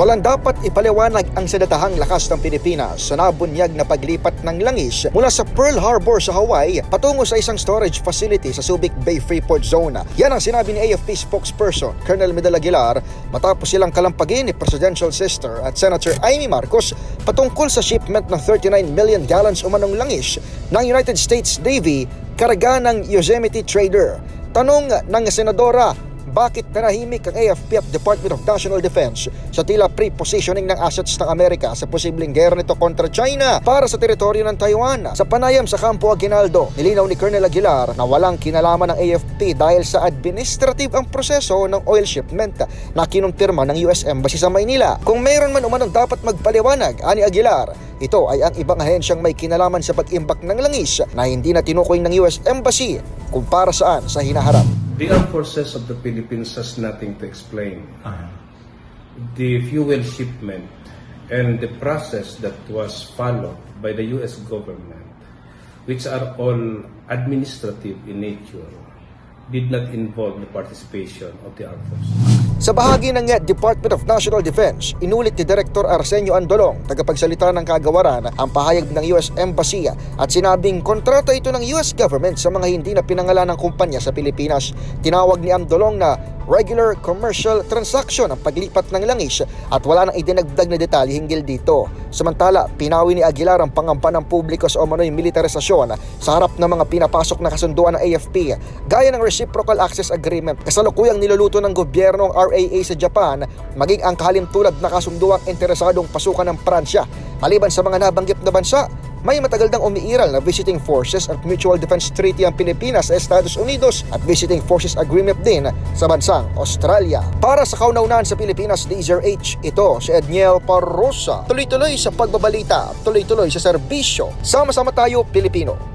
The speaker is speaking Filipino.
Walang dapat ipaliwanag ang sadatahang lakas ng Pilipinas sa nabunyag na paglipat ng langis mula sa Pearl Harbor sa Hawaii patungo sa isang storage facility sa Subic Bay Freeport Zone. Yan ang sinabi ni AFP spokesperson Colonel Medal Aguilar matapos silang kalampagin ni Presidential Sister at Senator Amy Marcos patungkol sa shipment ng 39 million gallons umanong langis ng United States Navy karga ng Yosemite Trader. Tanong ng senadora bakit nanahimik ang AFP at Department of National Defense sa tila pre-positioning ng assets ng Amerika sa posibleng gera nito kontra China para sa teritoryo ng Taiwan. Sa panayam sa Campo Aguinaldo, nilinaw ni Colonel Aguilar na walang kinalaman ng AFP dahil sa administrative ang proseso ng oil shipment na kinumpirma ng US Embassy sa Maynila. Kung mayroon man umanong dapat magpaliwanag, ani Aguilar, ito ay ang ibang ahensyang may kinalaman sa pag-imbak ng langis na hindi na tinukoy ng US Embassy kung para saan sa hinaharap. The armed forces of the Philippines has nothing to explain. The fuel shipment and the process that was followed by the U.S. government, which are all administrative in nature, did not involve the participation of the armed forces. Sa bahagi ng Department of National Defense, inulit ni Director Arsenio Andolong, tagapagsalita ng kagawaran, ang pahayag ng US Embassy at sinabing kontrata ito ng US government sa mga hindi na pinangalan ng kumpanya sa Pilipinas. Tinawag ni Andolong na regular commercial transaction ang paglipat ng langis at wala nang idinagdag na detalye hinggil dito. Samantala, pinawi ni Aguilar ang pangamba ng publiko sa umano'y militarisasyon sa harap ng mga pinapasok na kasunduan ng AFP gaya ng Reciprocal Access Agreement kasalukuyang niluluto ng gobyernong RAA sa Japan maging ang kahalintulad na kasunduang interesadong pasukan ng Pransya. Maliban sa mga nabanggit na bansa, may matagal nang umiiral na visiting forces at mutual defense treaty ang Pilipinas sa Estados Unidos at visiting forces agreement din sa bansang Australia. Para sa kaunaunan sa Pilipinas DZRH, ito si Edniel Parrosa. Tuloy-tuloy sa pagbabalita, tuloy-tuloy sa serbisyo. Sama-sama tayo, Pilipino.